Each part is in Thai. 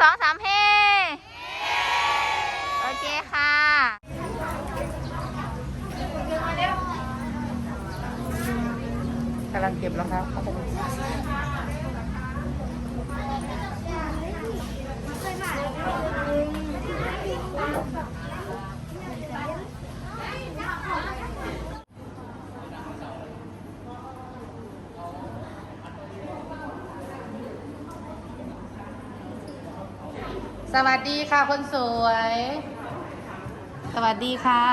สองสามเฮโอเคค่ะกำลังเก็บรองเท้าครับผม สวัสดีค่ะคนสวย สวัสดีค่ะ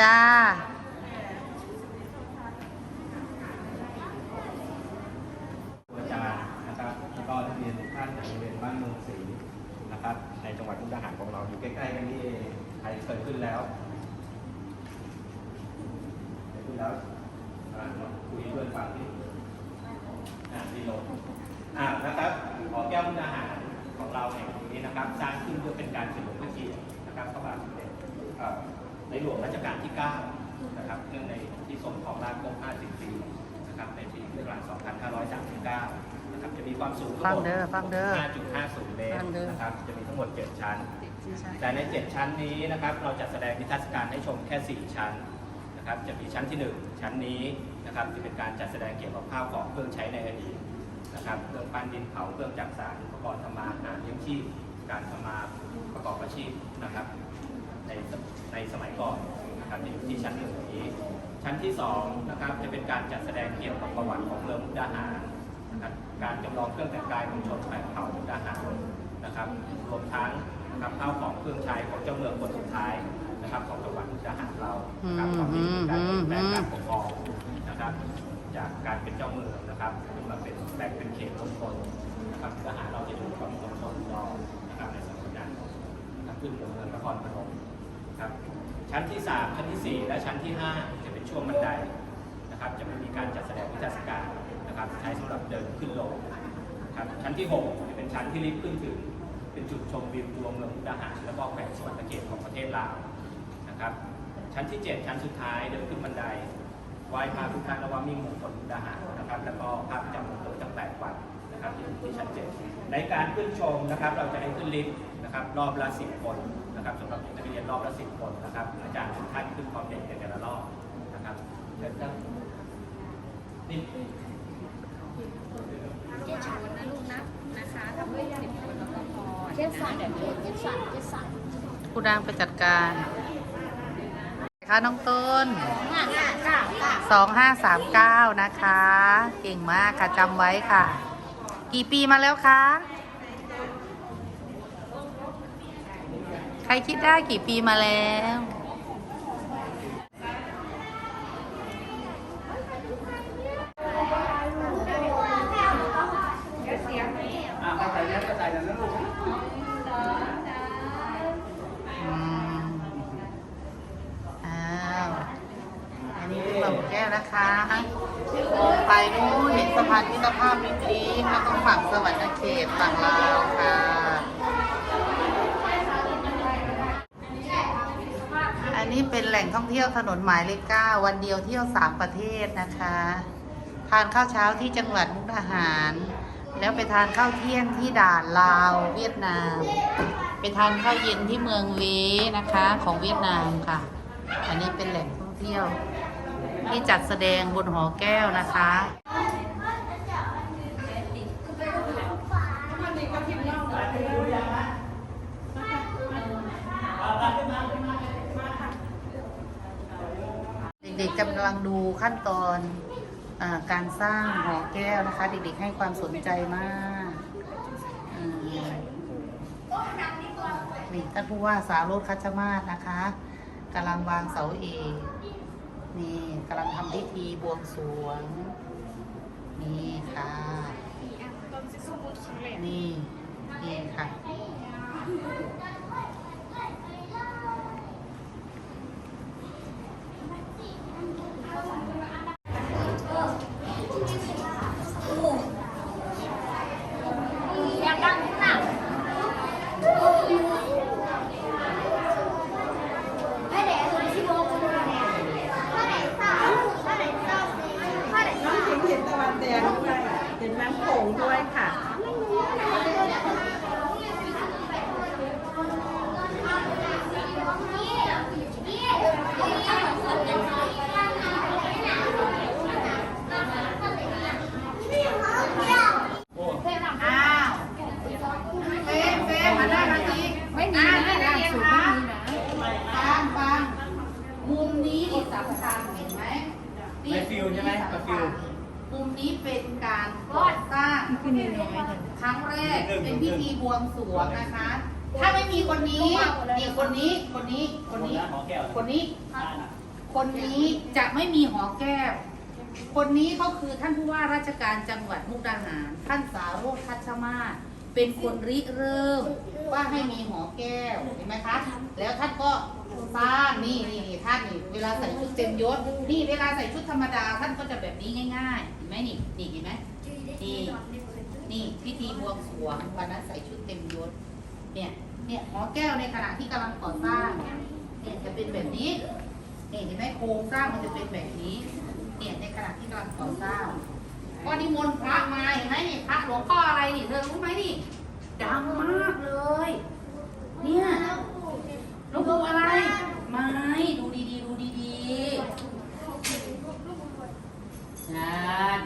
จ้าอาจารย์นะครับแล้วก็นักเรียนทุกท่านจากโรงเรียนบ้านเมืองศรีนะครับ ในจังหวัดมุกดาหารของเราอยู่ใกล้ๆกันนี่เองใครเคยขึ้นแล้วเคยขึ้นแล้วอ่าลองคุยให้เพื่อนฟังที่อ่าดีลงอ่านะครับหอแก้วมุกดาหารของเราแห่งนี้นะครับ สร้างขึ้นเพื่อเป็นการเฉลิมพระเกียรตินะครับพระบาทสมเด็จเอ่อ ในหลวงรัชกาลที่ 9 นะครับเนื่องในที่ทรงของราชครบ50 ปีนะครับในปีพุทธศักราช2539 นะครับจะมีความสูงทั้ฟังงหมดเด้อฟังเด้อ5.50 เมตรฟังเด้อนะครับจะมีทั้งหมด 7 ชั้นที่ใช่แต่ใน 7 ชั้นนี้นะครับเราจะแสดงนิทรรศการให้ชมแค่ 4 ชั้นนะครับจะมีชั้นที่ 1 ชั้นนี้นะครับจะเป็นการจัดแสดงเกี่ยวกับข้าวของเครื่องใช้ในอดีตนะครับเครื่องปั้นดินเผาเครื่องจักสานอุปกรณ์ทำมาหาเลี้ยงชีพการทำมาประกอบอาชีพนะครับ ในในสมัยก่อนนะครับจะอยู่ที่ชั้นหนึ่งนี้ ชั้นที่สองนะครับจะเป็นการจัดแสดงเกี่ยวกับประวัติของเมืองมุกดาหารนะครับการจำลองเครื่องแต่งกายของชนแปดเผ่ามุกดาหารนะครับรวมทั้งนะครับข้าวของเครื่องใช้ของเจ้าเมืองคนสุดท้ายนะครับของจังหวัดมุกดาหารเรานะครับตอนนี้มีการเปลี่ยนแปลงการปกครองนะครับ จากการเป็นเจ้าเมืองนะครับขึ้นมาเป็นแบ่งเป็นเขตมณฑลนะครับมุกดาหารเราจะอยู่กับมณฑลรอนะครับในสมัยนั้นนะครับขึ้นกับเมืองนครพนม ครับ ชั้นที่ 3 ชั้นทีสี่ 4 และชั้นที่ 5 จะเป็นช่วงบันไดนะครับ จะไม่มีการจัดแสดงนิทรรศการนะครับ ใช้สำหรับเดินขึ้นลงครับ ชั้นที่ 6 จะเป็นชั้นที่ลิฟต์ขึ้นถึง เป็นจุดชมวิวตัวเมืองมุกดาหารและก็แขวงสวรรณเขตของประเทศลาวนะครับ ชั้นที่ 7 ชั้นสุดท้ายเดินขึ้นบันไดไหว้พระพุทธนวมิมงคลมุกดาหารนะครับ แล้วก็ภาพระจำวันเกิดตั้งแต่วันนะครับที่อยู่ที่ชั้น7ในการขึ้นชมนะครับ เราจะให้ขึ้นลิฟต์นะครับ รอบละ10คน นะครับสำหรับนักเรียนรอบละ10คนนะครับ อาจารย์ทุกท่านขึ้นความเด็กในแต่ละรอบนะครับเชิญครับนี่เจ็ดชั้นนะลูกนะนะคะทำด้วยสิบคนแล้วก็พอเจ็ดสันเดี๋ยวนี้เจ็ดสันเจ็ดสันครูดังไปจัดการค่ะน้องต้นห้าห้าเก้าเก้าสองห้าสามเก้านะคะ เก่งมากค่ะจำไว้ค่ะ กี่ปีมาแล้วคะ ใครคิดได้กี่ปีมาแล้ว อ่าเข้าใจแล้วเข้าใจแล้วนะลูก อืมอ้าว อันนี้คือแบบแก้วนะคะมองไปนู้นเห็นสะพานมิตรภาพมิตรีแล้วก็ฝั่งสวรรค์เขตฝั่งลาวค่ะ อันนี้เป็นแหล่ง เที่ยวถนนหมายเลขเก้าวันเดียวเที่ยวสามประเทศนะคะทานข้าวเช้าที่จังหวัดมุกดาหาร แล้วไปทานข้าวเที่ยงที่ด่านลาวเวียดนาม ไปทานข้าวเย็นที่เมืองเวนะคะ ของเวียดนามค่ะ อันนี้เป็นแหล่งท่องเที่ยว ที่จัดแสดงบนหอแก้วนะคะ กำลังดูขั้นตอนอการสร้างหอแก้วนะคะ เด็กๆให้ความสนใจมากนี่ท่านผู้ว่าสาโรธคัชมาศนะคะกำลังวางเสาเอกนี่กำลังทำพิธีบวงสรวง นี่ค่ะ นี่นี่ค่ะ อยากดังหนักให้เด็กคนที่โมกุลเนี่ยถ้าไหนสาวถ้าไหนสาวถ้าไหนสาว เห็นตะวันแดงด้วยเห็นไหม ใช่ไหมกาฟิล มุมนี้เป็นการก่อสร้างครั้งแรกเป็นพิธีบวงสรวงนะคะ ถ้าไม่มีคนนี้นี่คนนี้ คนนี้ คนนี้ หมอแก้ว คนนี้ คนนี้จะไม่มีหอแก้ว คนนี้เขาคือท่ ท่าราชการจังหวัดมุกดาหาร ท่านสาวโรจน์ทัชมาศเป็นคนริเริ่มว่าให้มีหอแก้วเห็นไหมคะแล้วท่านก็สร้างนี่นี่นี่ท่านนี่เวลาใส่ชุดเต็มยศนี่เวลาใส่ชุดธรรมดา ท่านก็จะแบบนี้ง่ายๆเห็นไหมนี่นี่เห็นไหมนี่นี่พิธีบวงสรวงวันนั้นใส่ชุดเต็มยศเนี่ยเนี่ยหอแก้วในขณะที่กำลังก่อสร้างเนี่ยจะเป็นแบบนี้นี่เห็นไหมโครงสร้างมันจะเป็นแบบนี้เนี่ยในขณะที่กำลังก่อสร้าง ก็นิมนต์พระมาเห็นไหมนี่พระหลวงพ่ออะไรนี่เธอรู้ไหมนี่ดังมากเลย เนี่ยหลวงปู่อะไรไม้ดูดีๆดูดีๆนั่น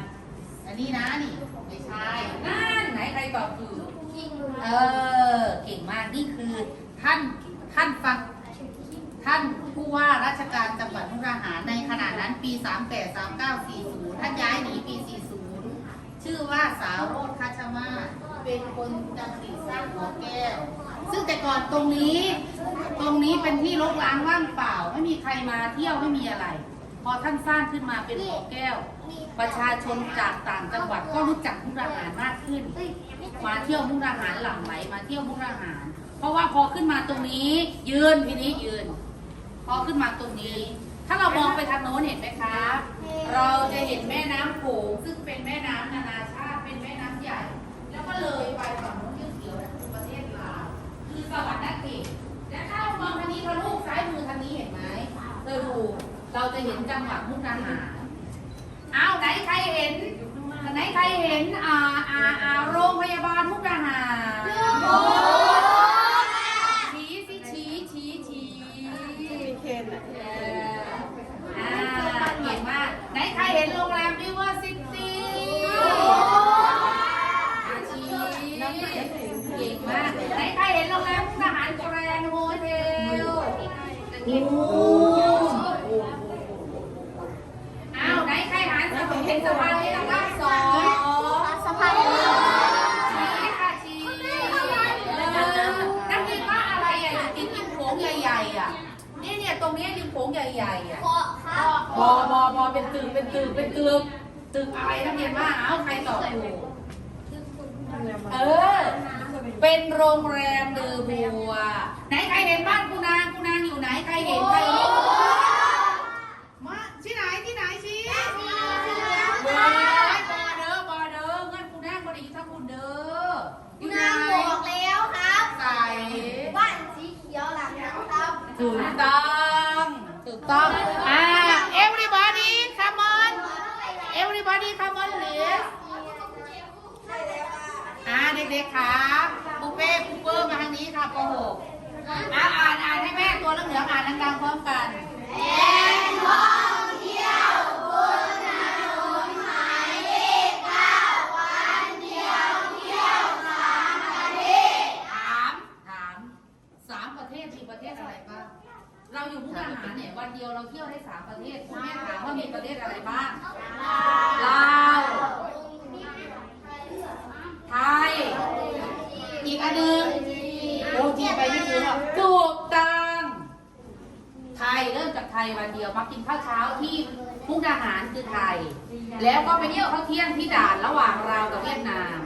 อันนี้นะนี่ไม่ใช่นั่นไหนใครตอบถูกเออเก่งมากนี่คือท่านท่านฟังท่านผู้ว่าราชการจังหวัดมุกดาหารในขณะนั้นปี 38 39 40 ท่านย้ายหนีปี 40 ชื่อว่าสาวโรธคัชมาเป็นคนดำริสร้างหอแก้ว ซึ่งแต่ก่อนตรงนี้ ตรงนี้เป็นที่รกร้างว่างเปล่า ไม่มีใครมาเที่ยวไม่มีอะไร พอท่านสร้างขึ้นมาเป็นหอแก้ว ประชาชนจากต่างจังหวัดก็รู้จักมุกดาหารมากขึ้น มาเที่ยวมุกดาหารหลั่งไหลมาเที่ยวมุกดาหาร เพราะว่าพอขึ้นมาตรงนี้ยืนทีนี้ยืน พอขึ้นมาตรงนี้ ถ้าเรามองไปทางโน้นเห็นไหมคะ เราจะเห็นแม่น้ำโขงซึ่งเป็นแม่น้ำนานาชาติเป็นแม่น้ำใหญ่ แล้วก็เลยไปฝั่งโน้นเขียวๆนั่นคือประเทศลาวคือสวรรค์นเขตและถ้าเรามองทางนี้ทะลุซ้ายมือทางนี้เห็นไหมเธอดูเราจะเห็นจังหวัดมุกดาหารอ้าวไหนใครเห็นไหนใครเห็นอ่าอ่าอ่าโรงพยาบาลมุกดาหารชี้สิชี้ชี้ชี้เคนอ่าเก่งมากไหนใครเห็นโรงแรมริเวอร์ซิตี้ชี้เก่งมากไหนใครเห็นโรงแรมมุกดาหารแกรนด์โฮเทลโอ้โห อ้าวไหนใครหันสมเห็นสะพานนี้นะครับสอง สะพาน ชี้ค่ะชี้เออนั่นคือว่าอะไรอะอยู่ติดริมโขงใหญ่ๆอะนี่เนี่ยตรงนี้ริมโขงใหญ่ๆอะ เกาะครับ บอบอบอเป็นตึกเป็นตึกเป็นตึกตึกอะไรนักเรียนว่าอ้าวใครตอบถูกเออ เป็นโรงแรมเดอบัว ไหนใครเห็นบ้านกูนางกูนางอยู่ไหนใครเห็นใครเห็นมาที่ไหนที่ไหนชี้ บอเด้อบอเด้อเงินกูนั่งบไดีอยู่ทั้งคุณเด้ออยู่ไหน นางบอกแล้วครับ ใส่ บ้านสีเขียวหลังนะครับ ถูกต้องถูก ต้องอ่า everybody come on everybody come on list อ่าเด็กๆค่ะปูเป้ปูเปอร์มาทางนี้ค่ะป .6 อ่าอ่านอ่านให้แม่ตัวเหลืองๆอ่านดังๆพร้อมกันถามถามสามประเทศมีประเทศอะไรบ้าง เราอยู่มุกดาหาร เดียวเราเที่ยวได้สามประเทศคุณแม่ถามว่ามีประเทศอะไรบ้างลาวไทย อีกอันหนึ่งโอ้จีไปไม่ถึงหรอกถูกต้องไทยเริ่มจากไทยวันเดียวมากินข้าวเช้าที่มุกดาหารคือไทย แล้วก็ไปเที่ยวข้าวเที่ยงที่ด่านระหว่างเรากับเวียดนาม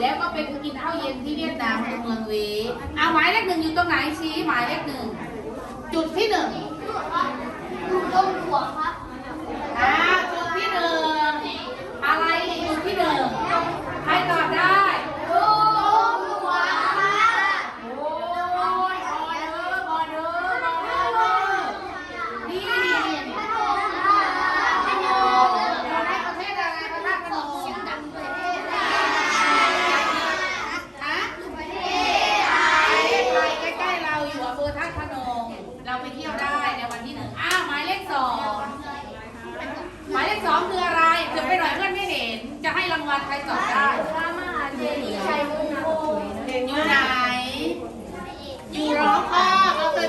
แล้วก็ไปกินข้าวเย็นที่เวียดนามในเมืองเวเอาหมายเลขหนึ่งอยู่ตรงไหนชี้หมายเลขหนึ่งจุดที่หนึ่ง ต้มถั่วครับ อ่า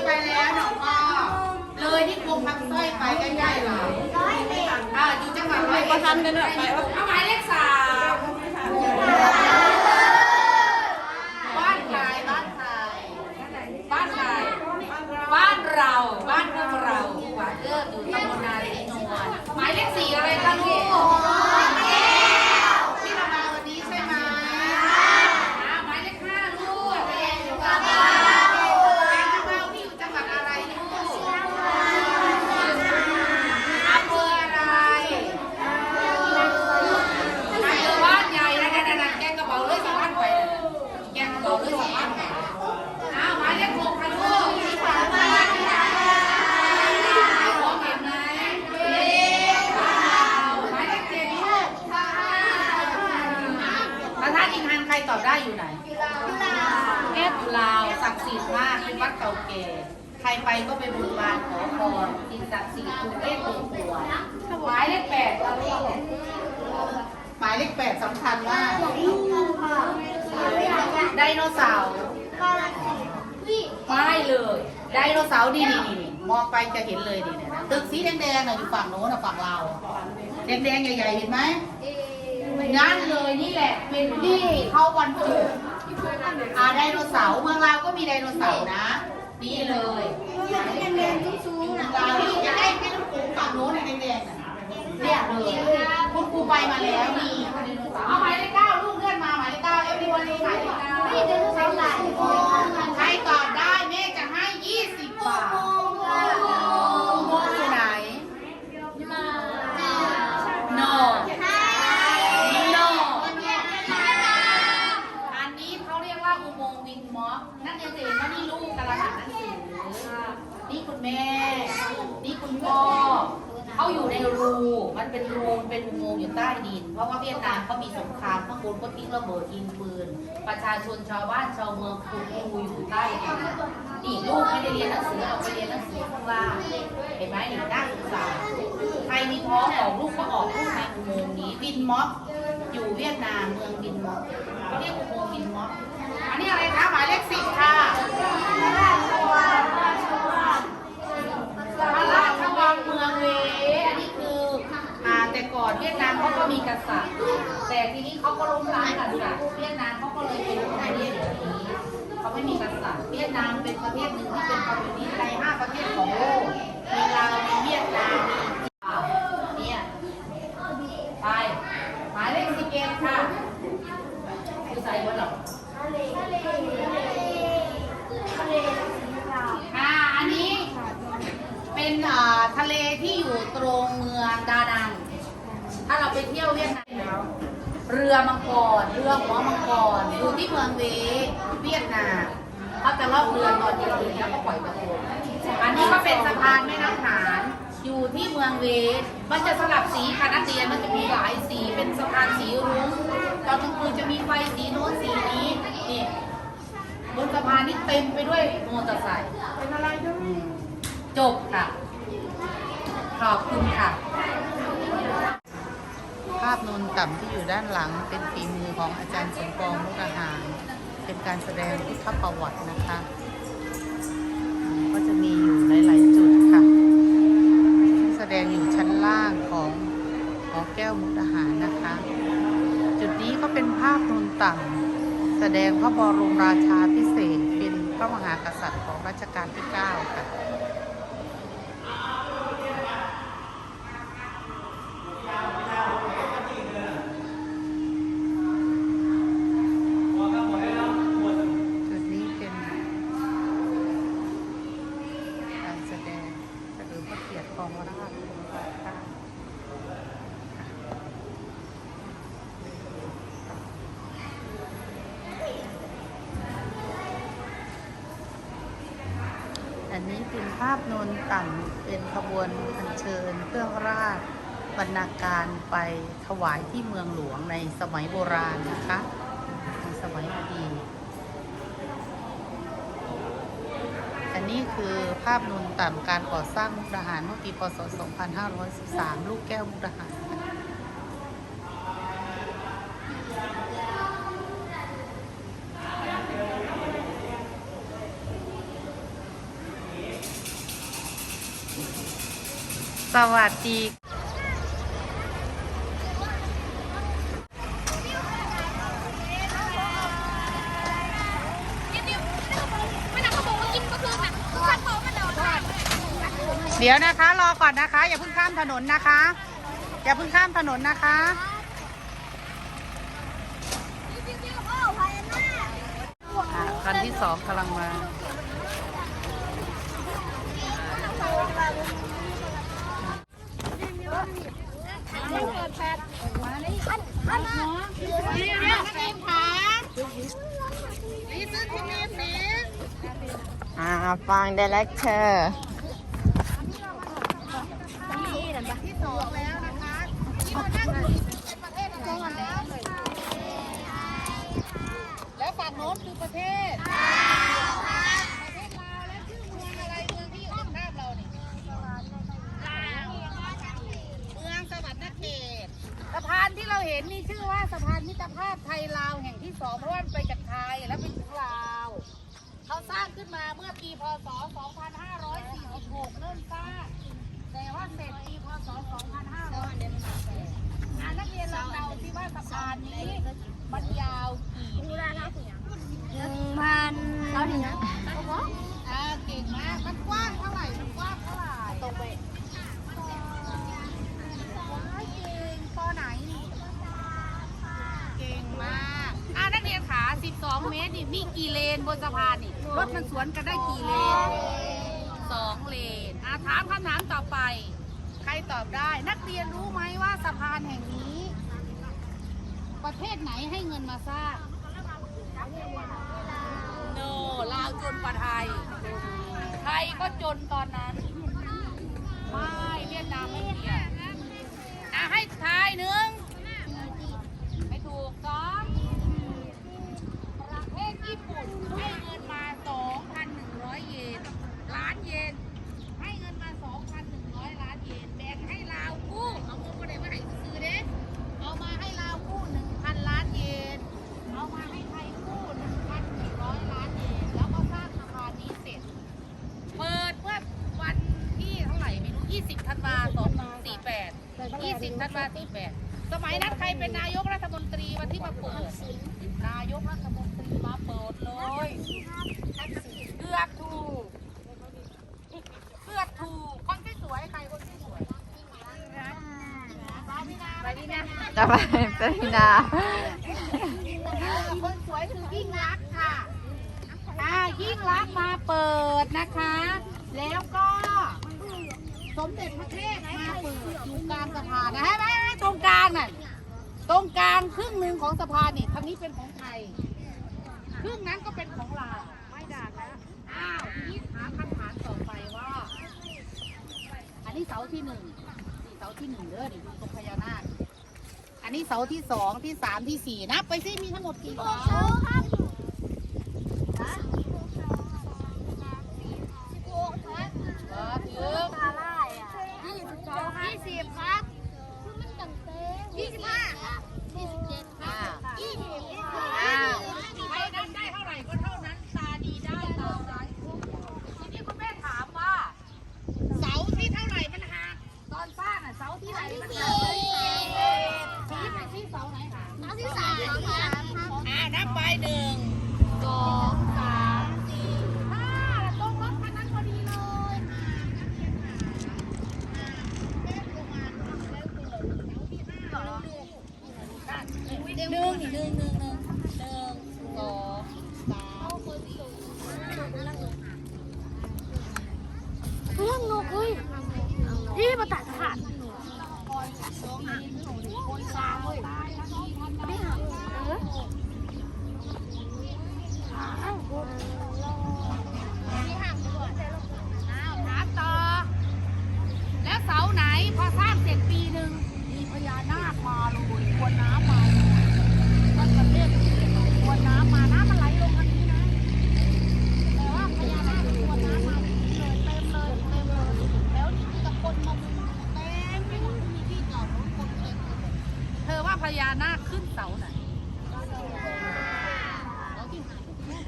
ไปแล้วหนองพ่อเลยที่วงคำสร้อยไปใกล้ๆเราอ่าอยู่จังหวัดร้อยเอ็ดทำกันหน่อยไปเอาหมายเลขสาม พระธาตุอินทานใครตอบได้อยู่ไหนแม่ตุลาวศักดิ์สิทธิ์มากเป็นวัดเก่าแก่ใครไปก็ไปบนบานขอพรสิ่งศักดิ์สิทธิ์ถูกเลขถูกหวยหมายเลขแปดค่ะลูกหมายเลขแปดสำคัญมากไดโนเสาร์ไม่เลยไดโนเสาร์นี่นี่นี่มองไปจะเห็นเลยนี่นะตึกสีแดงๆน่ะอยู่ฝั่งโน้นน่ะฝั่งเราแดงๆใหญ่ๆเห็นไหม นั่นเลยนี่แหละ เป็นที่เขาวันจุอ่าไดโนเสาร์เมืองเราก็มีไดโนเสาร์นะ นี่เลยเรานี่จะได้ไม่ต้องปลูกฝั่งโน้นน่ะแดงๆน่ะเนี่ยเลยคุณครูไปมาแล้วนี่เอาหมายเลขเก้าลูกเลื่อนมาหมายเลขเก้าเอฟดีวันนี้หมายเลขเก้าใครตอบได้แม่จะให้ยี่สิบบาทอุโมงค์อยู่ไหน no no อันนี้เขาเรียกว่าอุโมงค์วิงมอสนั่นเองจะเห็นว่านี่ลูกกำลังอ่านหนังสือ นี่คุณแม่ นี่คุณพ่อ เขา อยู่ในรู มันเป็นรูเป็นอุโมงค์อยู่ใต้ดิน เพราะว่าเวียดนามเขามีสงครามข้างบนก็ทิ้งระเบิดยิงปืน ประชาชนชาวบ้านชาวเมืองถูกรูอยู่ใต้ดินนี่ลูกไม่ได้เรียนหนังสือเราไปเรียนหนังสือข้างล่างเห็นไหมหนี่น่าสงสารใครมีท้องออกลูกก็ออกลูกในอุโมงค์นี้บินม็อบอยู่เวียดนามเมืองบินม็อบเขาเรียกอุโมงค์บินม็อบอันนี้อะไรคะหมายเลขสิบค่ะราชวังเมืองเว อันนี้คืออ่าแต่ก่ อนเวียดนามเขาก็มีกษัตริย์ แต่ทีนี้เขาก็ล้มล้างกษัตริย์เวียดนามเขาก็เลยเป็นประเทศแบบนี้เขาไม่มีกษัตริย์เวียดนามเป็นประเทศหนึ่งที่เป็นคอมมิวนิสต์ในห้าประเทศของโลก มีลาวมีเวียดนามมีอ่าวเนี่ยไป หมายเลขสิบเอ็ดค่ะคือใส่บนหรอ อ่า อันนี้เป็นอ่าทะเลที่อยู่ตรงเมืองดานัง ถ้าเราไปเที่ยวเวียดนามเรือมังกร เรือหัวมังกร อยู่ที่เมืองเว เวียดนามเขาจะล่องเรือตอนเย็นๆแล้วก็ปล่อยกระทงอันนี้ก็เป็นสะพานแม่น้ำหานอยู่ที่เมืองเว มันจะสลับสีค่ะนักเรียน มันจะมีหลายสี เป็นสะพานสีรุ้ง ตอนกลางคืนจะมีไฟสีโน้นสีนี้ นี่ บนสะพานนี่เต็มไปด้วยมอเตอร์ไซค์เป็นอะไรด้วยจบค่ะ ขอบคุณค่ะ ภาพนูนต่ำที่อยู่ด้านหลังเป็นฝีมือของอาจารย์สมปองมุกอาหาร เป็นการแสดงพุทธประวัตินะคะ ก็จะมีอยู่หลาย ๆ จุดค่ะที่แสดงอยู่ชั้นล่างของหอแก้วมุกดาหารนะคะ จุดนี้ก็เป็นภาพนูนต่ำแสดงพระบรมราชาพิเศษเป็นพระมหากษัตริย์ของรัชกาลที่ 9 ค่ะ จุดนี้เป็นการแสดงเฉลิมพระเกียรติของราชรัชกาลที่เก้า อันนี้เป็นภาพนนต่ำเป็นขบวนอัญเชิญเครื่องราชบรรณากาไปถวายที่เมืองหลวงในสมัยโบราณนะคะในสมัยอดีตอันนี้คือภาพนนต่ำการก่อสร้างมุกดาหารเมื่อปีพศ 2513 ลูกแก้วมุกดาหารสวัสดี ดี๋ยวนะคะ รอก่อนนะคะ อย่าเพิ่งข้ามถนนนะคะ อย่าเพิ่งข้ามถนนนะคะ คันที่สองกำลังมา อ่า ฟัง director แล้วฝั่งโน้นคือประเทศ ประเทศลาวและชื่อเมืองอะไรเมืองที่อยู่ตรงข้ามเรานี่เมืองสวรรค์เขตสะพานที่เราเห็นมีชื่อว่าสะพานมิตรภาพไทยลาวแห่งที่สองเพราะว่ามันไปจากไทยแล้วเป็นของลาว เขาสร้างขึ้นมาเมื่อปีพศ 2546 เริ่มสร้าง แต่ว่าเสร็จปีพศ 2500อ่านักเรียนลองเดาสิว่าสะพานนี้มันยาวกี่เมตร หนึ่งพันแล้วถึงนะ อ่าเก่งมาก มันกว้างเท่าไหร่ มันกว้างเท่าไหร่ตรงไปว้ายเก่งปอไหนนี่ เก่งมาก อ่านักเรียนขา 12 เมตรนี่มีกี่เลนบนสะพานนี่รถมันสวนกันได้กี่เลนสองเลนอ่าถามคำถามต่อไป ใครตอบได้ นักเรียนรู้ไหมว่าสะพานแห่งนี้ ประเทศไหนให้เงินมาสร้างโนลาวจนกว่าไทยไทยก็จนตอนนั้น ไม่เวียดนามไม่เกี่ยวอะให้ทายหนึ่ง ไม่ถูกสองประเทศญี่ปุ่นให้เงินมา 2,100 เยน ล้านเยน ให้เงินมา 2,100 ล้านเยน แบ่งให้ลาวกู้เอาเงินมาไหนมาให้ซื้อเด้เอามาให้ลาวกู้ 1,000 ล้านเยน เอามาให้ไทยกู้ 1,100 ล้านเยน แล้วก็สร้างสะพานนี้เสร็จ เปิดเมื่อวันที่เท่าไหร่ไม่รู้ 20 ธันวาคม48 20 ธันวาคม48 สมัยนั้นใครเป็นนายกรัฐมนตรีวันที่ มาเปิดนายกรัฐมนตรีมาเปิดเลยเกือกถูกเกือกถูกคนที่สวยใครคนที่สวยนะไปนาบาวินะไปเป็นะา คนสวยคือยิ่งรักษณ์ค่ะ อ่ายิ่งรักษณ์มาเปิดนะคะ แล้วก็ สมเด็จพระเทพมาเปิดอยู่กลางสะพานนะฮะไหมตรงกลางน่ะ ตรงกลางครึ่งหนึ่งของสะพานนี่ทางนี้ เป็นของไทย ครึ่งนั้นก็เป็นของลาวไม่ด่านะอ้าวทีนี้หาคำถามต่อไปว่า อันนี้เสาที่หนึ่งนี่เสาที่หนึ่งเด้อนี่ดูตรงพญานาค อันนี้เสาที่สองที่สามที่สี่นับไปซิมีทั้งหมดกี่เสาครับออถึง ตาไล่อะยี่สิบสองยี่สิบครับยี่สิบห้ายี่สิบเจ็ด อ่า ยี่สิบ อ่าใครนับได้เท่าไหร่ก็เท่านั้น ตาดีได้ตาร้ายทุกทีนี้คุณแม่ถามว่า เสาที่เท่าไหร่มันหักตอนสร้างอะเสาที่ไหนมันหักชี้ไปที่เสาไหนค่ะ น้ำที่สามครับ อ่านับไปหนึ่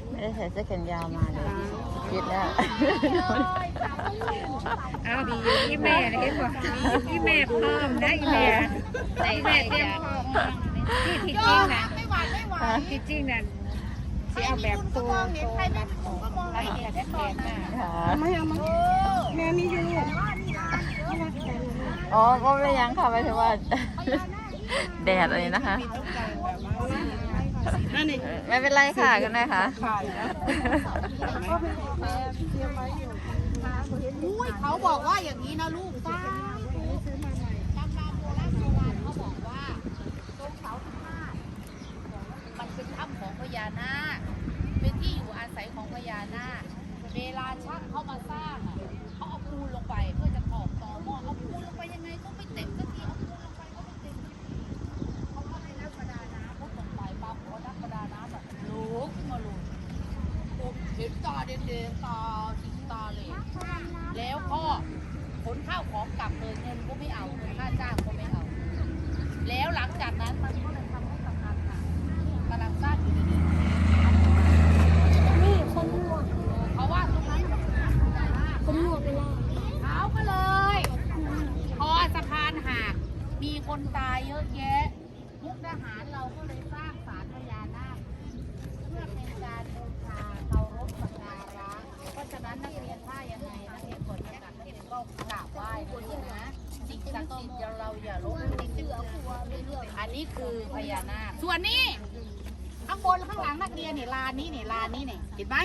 ไม่ได้ใส่เสื้อแขนยาวมาเลยยึดแล้ว เอาดีอยู่ที่แม่นะเห็นบ่ที่แม่พร้อมนะอีแม่ใส่แม่เต็มพร้อม ที่ที่จริงนะไม่หวานไม่หวานที่จริงน่ะสิเอาแบบโตโตแบบละเอียดละเอียดมากอ๋อก็ไม่ยังค่ะหมายถึงว่าแดดอะไรนะคะไม่เป็นไรค่ะคุณแม่ค่ะอุ้ยเขาบอกว่าอย่างนี้นะลูกจ้า ตำราโบราณโบราณเขาบอกว่าตรงเสาธาตุมันเป็นถ้ำของพ ญานาค เป็นที่อยู่อาศัยของพญานาค เวลาช่างเขามาสร้างอะเขาเอาปูนลงไปเพื่อจะตอกต่อหม้อเอาปูนลงไปยังไงก็ไม่เต็มสักทีเอาปูนลงไปก็ไม่เต็มสักทีเขาก็ให้นักประดาน้ำเขาลงไปปั๊บพอนักประดาน้ำแบบลุกขึ้นมาลุกปุ๊บเห็นตาเด่นๆตาทิ้งตาเลย แล้วก็ขนข้าวของกลับเลยเงินก็ไม่เอาค่าจ้างก็ไม่เอา แล้วหลังจากนั้นมันก็เลยทำให้สะพานขาดกำลังสร้างอยู่ดีๆ นี่คนลวก เพราะว่าตรงนั้นมันเป็นน้ำพญานาค คนลวกไปแล้ว เขาก็เลย พอสะพานหักมีคนตายเยอะแยะ มุกทหาร เราก็เลยสร้างศาลพญานาคเพื่อเป็นการบูชาเคารพสักการะเพราะฉะนั้นนักเรียนถ้ายังไงนักเรียนก่อนจะกลับเรียนก็กราบไหว้นะลูกนะสิ่งศักดิ์สิทธิ์เราอย่าลบหลู่อันนี้คือพญานาคส่วนนี้ข้างบนข้างหลังนักเรียนนี่ลานนี้นี่ลานนี้นี่เห็นไหม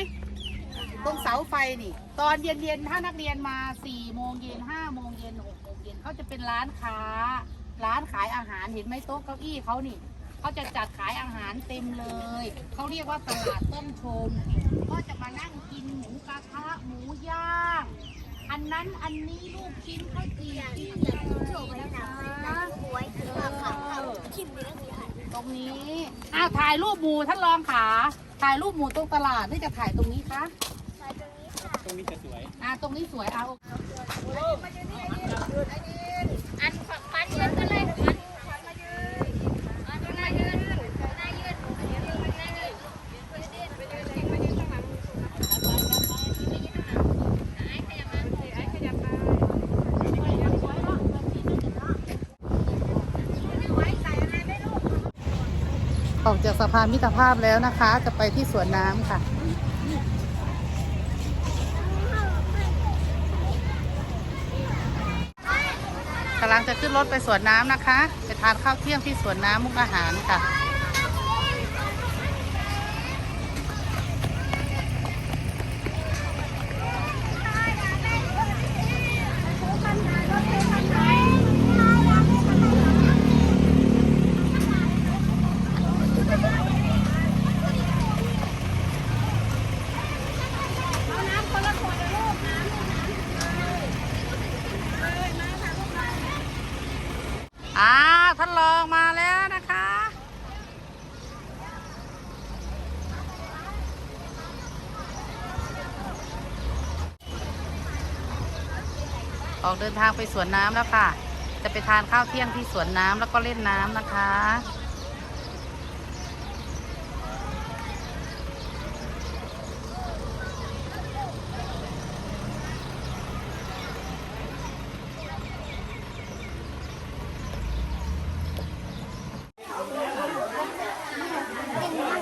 ตรงเสาไฟนี่ ตอนเย็นๆถ้านักเรียนมา4ี่โมงเย็นห้าโมงเย็นหกโมงเย็นเขาจะเป็นร้านค้า ร้านขายอาหารเห็นไหมโต๊ะเก้าอี้เขานี่ เขาจะจัดขายอาหารเต็มเลย เขาเรียกว่าตลาดต้นชมก็จะมานั่งกินหมูกระทะหมูย่าง อันนั้นอันนี้ลูกชิ้นข้าวจี่ปิ้งกันเลยนะคะหวยคือว่าเขาเขาชิมเลยนะตรงนี้อ้าวถ่ายรูปหมูท่านรองขาถ่ายรูปหมูตรงตลาดหรือจะถ่ายตรงนี้คะตรงนี้จะสวยอ่าตรงนี้สวยเอา อันฝักฟันยืนกันเลยมันมายืนอันมายืนมายืนมายืนมายืนมายืนมายืนมายืนข้างหลังไอ้ขยับมาไอ้ขยับมาไว้ใส่อะไรไม่รู้ ออก จากสะพานมิตรภาพแล้วนะคะ จะไปที่สวนน้ำค่ะ กำลังจะขึ้นรถไปสวนน้ำนะคะ ไปทานข้าวเที่ยงที่สวนน้ำมุกอาหารค่ะ อ่าท่านรองมาแล้วนะคะ ออกเดินทางไปสวนน้ำแล้วค่ะ จะไปทานข้าวเที่ยงที่สวนน้ำแล้วก็เล่นน้ำนะคะ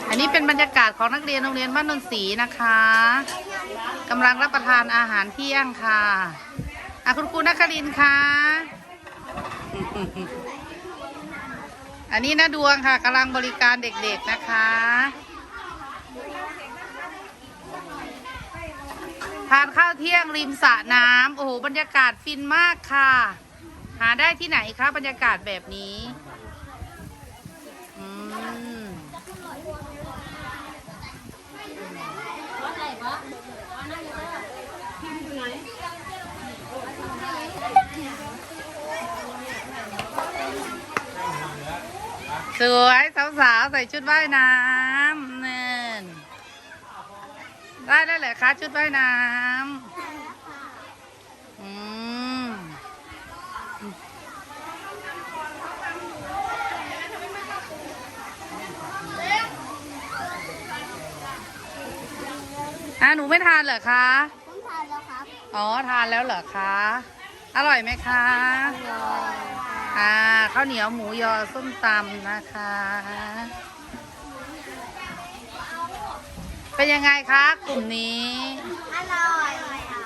อันนี้เป็นบรรยากาศของนักเรียนโรงเรียนบ้านนนทรีนะคะกำลังรับประทานอาหารเที่ยงค่ะ อะคุณครูนักครินคะอันนี้นะดวงค่ะกำลังบริการเด็กๆนะคะ ทานข้าวเที่ยงริมสระน้ำโอ้โห บรรยากาศฟินมากค่ะ หาได้ที่ไหนคะบรรยากาศแบบนี้ สวยสาวๆใส่ชุดว่ายน้ำนี่นได้แล้วเหรอคะชุดว่ายน้ำอืมอะหนูไม่ทานเหรอคะต้องทานแล้วครับ อ๋อทานแล้วเหรอคะ อร่อยไหมคะอ่าข้าวเหนียวหมูยอส้มตำนะคะ เป็นยังไงคะกลุ่มนี้ อร่อยค่ะ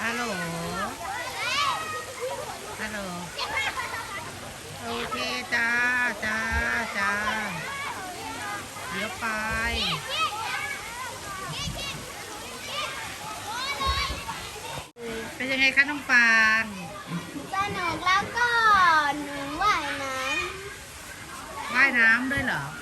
ฮัลโหล ฮัลโหล โอเคจ้า จ้า จ้า เดี๋ยวไป เป็นยังไงคะน้องฟางสนุกแล้วก็หนูว่ายน้ว่ายน้ำด้วยเหรอำค่ะโอ้ดี